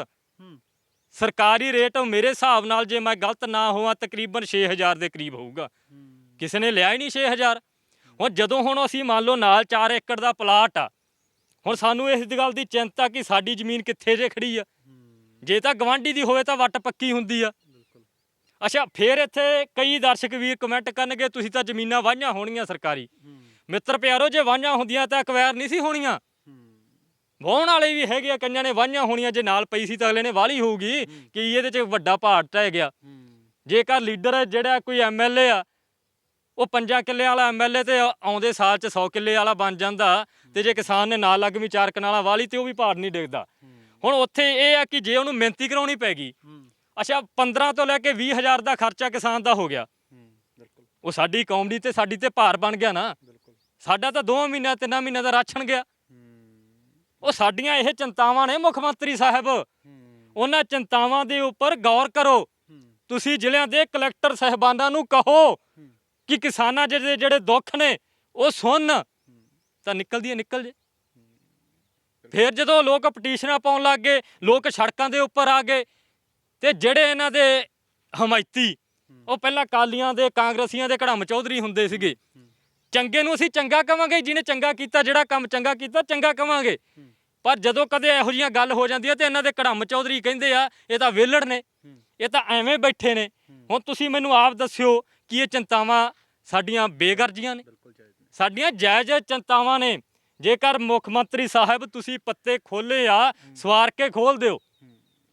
A: ਸਰਕਾਰੀ ਰੇਟ ਮੇਰੇ ਹਿਸਾਬ ਨਾਲ ਜੇ ਮੈਂ ਗਲਤ ਨਾ ਹੋਵਾਂ, ਤਕਰੀਬਨ 6000 ਦੇ ਕਰੀਬ ਹੋਊਗਾ। ਕਿਸੇ ਨੇ ਲਿਆ ਹੀ ਨਹੀਂ 6000 ਹੁਣ ਜਦੋਂ ਹੁਣ ਅਸੀਂ ਮੰਨ ਲਓ ਨਾਲ 4 ਏਕੜ ਦਾ ਪਲਾਟ ਆ, ਹੁਣ ਸਾਨੂੰ ਇਸ ਗੱਲ ਦੀ ਚਿੰਤਾ ਕਿ ਸਾਡੀ ਜ਼ਮੀਨ ਕਿੱਥੇ ਜੇ ਖੜੀ ਆ? ਜੇ ਤਾਂ ਗਵਾਂਢੀ ਦੀ ਹੋਵੇ ਤਾਂ ਵੱਟ ਪੱਕੀ ਹੁੰਦੀ ਆ। ਅੱਛਾ ਫੇਰ ਇੱਥੇ ਕਈ ਦਰਸ਼ਕ ਵੀਰ ਕਮੈਂਟ ਕਰਨਗੇ ਤੁਸੀਂ ਤਾਂ ਜ਼ਮੀਨਾਂ ਵਾਹੀਆਂ ਹੋਣੀਆਂ ਸਰਕਾਰੀ। ਮਿੱਤਰ ਪਿਆਰੋ ਜੇ ਵਾਹੀਆਂ ਹੁੰਦੀਆਂ ਤਾਂ ਅਕਵਾਇਰ ਨਹੀਂ ਸੀ ਹੋਣੀਆਂ। ਵਾਹੁਣ ਵਾਲੇ ਵੀ ਹੈਗੇ ਆ ਕਈਆਂ ਨੇ ਵਾਹੀਆਂ ਹੋਣੀਆਂ ਜੇ ਨਾਲ ਪਈ ਸੀ ਤਾਂ ਅਗਲੇ ਨੇ ਵਾਲੀ ਹੋਊਗੀ। ਕਿ ਇਹਦੇ 'ਚ ਵੱਡਾ ਪਹਾੜ ਟਹਿ ਗਿਆ। ਜੇਕਰ ਲੀਡਰ ਜਿਹੜਾ ਕੋਈ ਐਮਐਲਏ ਆ ਉਹ ਪੰਜਾਂ ਕਿੱਲੇ ਵਾਲਾ ਐਮਐਲਏ ਤੇ ਆਉਂਦੇ ਸਾਲ 'ਚ 100 ਕਿੱਲੇ ਵਾਲਾ ਬਣ ਜਾਂਦਾ ਤੇ ਜੇ ਕਿਸਾਨ ਨੇ ਨਾਲ ਲੱਗਵੀਂ ਚਾਰ ਕਨਾਲਾ ਵਾਲੀ ਤੇ ਉਹ ਵੀ ਪਹਾੜ ਨਹੀਂ ਡਿੱਗਦਾ। ਹੁਣ ਉੱਥੇ ਇਹ ਆ ਕਿ ਜੇ ਉਹਨੂੰ ਮਿਹਨਤੀ ਕਰਾਉਣੀ ਪੈਗੀ ਅੱਛਾ 15 ਤੋਂ ਲੈ ਕੇ 20 ਹਜ਼ਾਰ ਦਾ ਖਰਚਾ ਕਿਸਾਨ ਦਾ ਹੋ ਗਿਆ। ਉਹ ਸਾਡੀ ਕੌਮ ਦੀ ਤੇ ਸਾਡੀ ਤੇ ਭਾਰ ਬਣ ਗਿਆ ਨਾ। ਸਾਡਾ ਤਾਂ 2 ਮਹੀਨਿਆਂ ਤਿੰਨਾਂ ਮਹੀਨਿਆਂ ਦਾ ਰਾਸ਼ਨ ਗਿਆ। ਉਹ ਸਾਡੀਆਂ ਇਹ ਚਿੰਤਾਵਾਂ ਨੇ ਮੁੱਖ ਮੰਤਰੀ ਸਾਹਿਬ। ਉਹਨਾਂ ਚਿੰਤਾਵਾਂ ਦੇ ਉੱਪਰ ਗੌਰ ਕਰੋ। ਤੁਸੀਂ ਜ਼ਿਲ੍ਹਿਆਂ ਦੇ ਕਲੈਕਟਰ ਸਹਿਬਾਨਾਂ ਨੂੰ ਕਹੋ ਕਿ ਕਿਸਾਨਾਂ ਜਿਹੜੇ ਜਿਹੜੇ ਦੁੱਖ ਨੇ ਉਹ ਸੁਣ। ਤਾਂ ਨਿਕਲਦੀ ਹੈ ਨਿਕਲ ਜੇ। ਫਿਰ ਜਦੋਂ ਲੋਕ ਪਟੀਸ਼ਨਾਂ ਪਾਉਣ ਲੱਗ ਗਏ ਲੋਕ ਸੜਕਾਂ ਦੇ ਉੱਪਰ ਆ ਗਏ ਤੇ ਜਿਹੜੇ ਇਹਨਾਂ ਦੇ ਹਮਾਇਤੀ ਉਹ ਪਹਿਲਾਂ ਕਾਲੀਆਂ ਦੇ ਕਾਂਗਰਸੀਆਂ ਦੇ ਕੜਮ ਚੌਧਰੀ ਹੁੰਦੇ ਸੀਗੇ। ਚੰਗੇ ਨੂੰ ਅਸੀਂ ਚੰਗਾ ਕਵਾਂਗੇ ਜਿਹਨੇ ਚੰਗਾ ਕੀਤਾ ਜਿਹੜਾ ਕੰਮ ਚੰਗਾ ਕੀਤਾ ਚੰਗਾ ਕਵਾਂਗੇ। ਪਰ ਜਦੋਂ ਕਦੇ ਇਹੋ ਜੀਆਂ ਗੱਲ ਹੋ ਜਾਂਦੀ ਹੈ ਤੇ ਇਹਨਾਂ ਦੇ ਕੜਮ ਚੌਧਰੀ ਕਹਿੰਦੇ ਆ ਇਹ ਤਾਂ ਵਿਹਲੜ ਨੇ ਇਹ ਤਾਂ ਐਵੇਂ ਬੈਠੇ ਨੇ। ਹੁਣ ਤੁਸੀਂ ਮੈਨੂੰ ਆਪ ਦੱਸਿਓ ਕਿ ਇਹ ਚਿੰਤਾਵਾਂ ਸਾਡੀਆਂ ਬੇਗਰਜੀਆਂ ਨੇ। ਸਾਡੀਆਂ ਜਾਇਜ਼ ਚਿੰਤਾਵਾਂ ਨੇ। ਜੇਕਰ ਮੁੱਖ ਮੰਤਰੀ ਸਾਹਿਬ ਤੁਸੀਂ ਪੱਤੇ ਖੋਲੇ ਆ ਸਵਾਰ ਕੇ ਖੋਲ ਦਿਓ।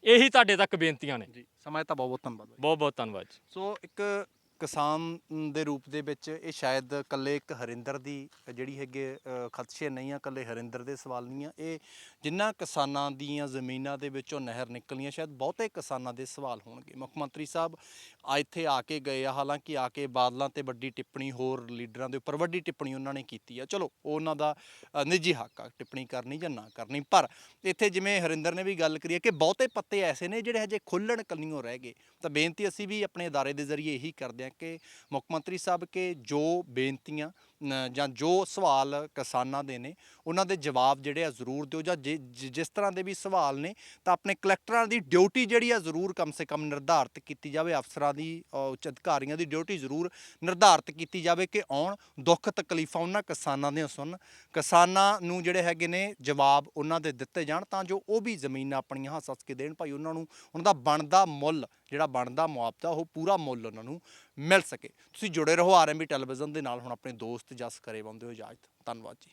A: ਇਹੀ ਤੁਹਾਡੇ ਤੱਕ ਬੇਨਤੀਆਂ ਨੇ।
B: ਜੀ ਸਮਾਂ ਤਾਂ ਬਹੁਤ ਬਹੁਤ ਧੰਨਵਾਦ
A: ਬਹੁਤ ਬਹੁਤ ਧੰਨਵਾਦ ਜੀ।
B: ਸੋ ਇੱਕ ਕਿਸਾਨ ਦੇ ਰੂਪ ਦੇ ਵਿੱਚ ਇਹ ਸ਼ਾਇਦ ਇਕੱਲੇ ਇੱਕ ਹਰਿੰਦਰ ਦੀ ਜਿਹੜੀ ਹੈਗੇ ਅ, ਖਦਸ਼ੇ ਨਹੀਂ ਆ ਇਕੱਲੇ ਹਰਿੰਦਰ ਦੇ ਸਵਾਲ ਨਹੀਂ ਆ। ਇਹ ਜਿਨ੍ਹਾਂ ਕਿਸਾਨਾਂ ਦੀਆਂ ਜ਼ਮੀਨਾਂ ਦੇ ਵਿੱਚੋਂ ਨਹਿਰ ਨਿਕਲੀਆਂ ਸ਼ਾਇਦ ਬਹੁਤੇ ਕਿਸਾਨਾਂ ਦੇ ਸਵਾਲ ਹੋਣਗੇ। ਮੁੱਖ ਮੰਤਰੀ ਸਾਹਿਬ ਆ ਇੱਥੇ ਆ ਕੇ ਗਏ ਆ ਹਾਲਾਂਕਿ ਆ ਕੇ ਬਾਦਲਾਂ ਤੇ ਵੱਡੀ ਟਿੱਪਣੀ ਹੋਰ ਲੀਡਰਾਂ ਦੇ ਉੱਪਰ ਵੱਡੀ ਟਿੱਪਣੀ ਉਹਨਾਂ ਨੇ ਕੀਤੀ ਆ। ਚਲੋ ਉਹਨਾਂ ਦਾ ਨਿੱਜੀ ਹੱਕ ਆ ਟਿੱਪਣੀ ਕਰਨੀ ਜਾਂ ਨਾ ਕਰਨੀ ਪਰ ਇੱਥੇ ਜਿਵੇਂ ਹਰਿੰਦਰ ਨੇ ਵੀ ਗੱਲ ਕਰੀ ਹੈ ਕਿ ਬਹੁਤੇ ਪੱਤੇ ਐਸੇ ਨੇ ਜਿਹੜੇ ਹਜੇ ਖੁੱਲਣ ਕੱਲੀਆਂ ਰਹਿ ਗਏ। ਤਾਂ ਬੇਨਤੀ ਅਸੀਂ ਵੀ ਆਪਣੇ ਅਦਾਰੇ ਦੇ ਜ਼ਰੀਏ ਇਹੀ ਕਰਦੇ ਹਾਂ ਕਿ ਮੁੱਖ ਮੰਤਰੀ ਸਾਹਿਬ ਕੇ ਜੋ ਬੇਨਤੀਆਂ ਜਾਂ ਜੋ ਸਵਾਲ ਕਿਸਾਨਾਂ ਦੇ ਨੇ, ਉਹਨਾਂ ਦੇ ਜਵਾਬ ਜਿਹੜੇ ਆ ਜ਼ਰੂਰ ਦਿਓ, ਜਾਂ ਜੇ- ਜਿ- ਜਿਸ ਤਰ੍ਹਾਂ ਦੇ ਵੀ ਸਵਾਲ ਨੇ, ਤਾਂ ਆਪਣੇ ਕਲੈਕਟਰਾਂ ਦੀ ਡਿਊਟੀ ਜਿਹੜੀ ਆ ਜ਼ਰੂਰ ਕਮ ਸੇ ਕਮ ਨਿਰਧਾਰਿਤ ਕੀਤੀ ਜਾਵੇ, ਅਫਸਰਾਂ ਦੀ ਉੱਚ ਅਧਿਕਾਰੀਆਂ ਦੀ ਡਿਊਟੀ ਜ਼ਰੂਰ ਨਿਰਧਾਰਿਤ ਕੀਤੀ ਜਾਵੇ ਕਿ ਆਉਣ, ਦੁੱਖ ਤਕਲੀਫਾਂ ਉਹਨਾਂ ਕਿਸਾਨਾਂ ਦੀਆਂ ਸੁਣ ਕਿਸਾਨਾਂ ਨੂੰ ਜਿਹੜੇ ਹੈਗੇ ਨੇ ਜਵਾਬ ਉਹਨਾਂ ਦੇ ਦਿੱਤੇ ਜਾਣ, ਤਾਂ ਜੋ ਉਹ ਵੀ ਜ਼ਮੀਨਾਂ ਆਪਣੀਆਂ ਹੱਸ ਹੱਸ ਕੇ ਦੇਣ, ਭਾਈ ਉਹਨਾਂ ਨੂੰ, ਉਹਨਾਂ ਦਾ ਬਣਦਾ ਮੁੱਲ, ਜਿਹੜਾ ਬਣਦਾ ਮੁਆਵਜ਼ਾ, ਉਹ ਪੂਰਾ ਮੁੱਲ ਉਹਨਾਂ ਨੂੰ ਮਿਲ ਸਕੇ। ਤੁਸੀਂ ਜੁੜੇ ਰਹੋ ਆਰਐਮਬੀ ਟੈਲੀਵਿਜ਼ਨ ਦੇ ਨਾਲ, ਹੁਣ ਆਪਣੇ ਦੋਸਤ ਜਸ ਕਰੇ ਕਰੇਵੰਦ ਹੋ ਇਜਾਜ਼ਤ। ਧੰਨਵਾਦ ਜੀ।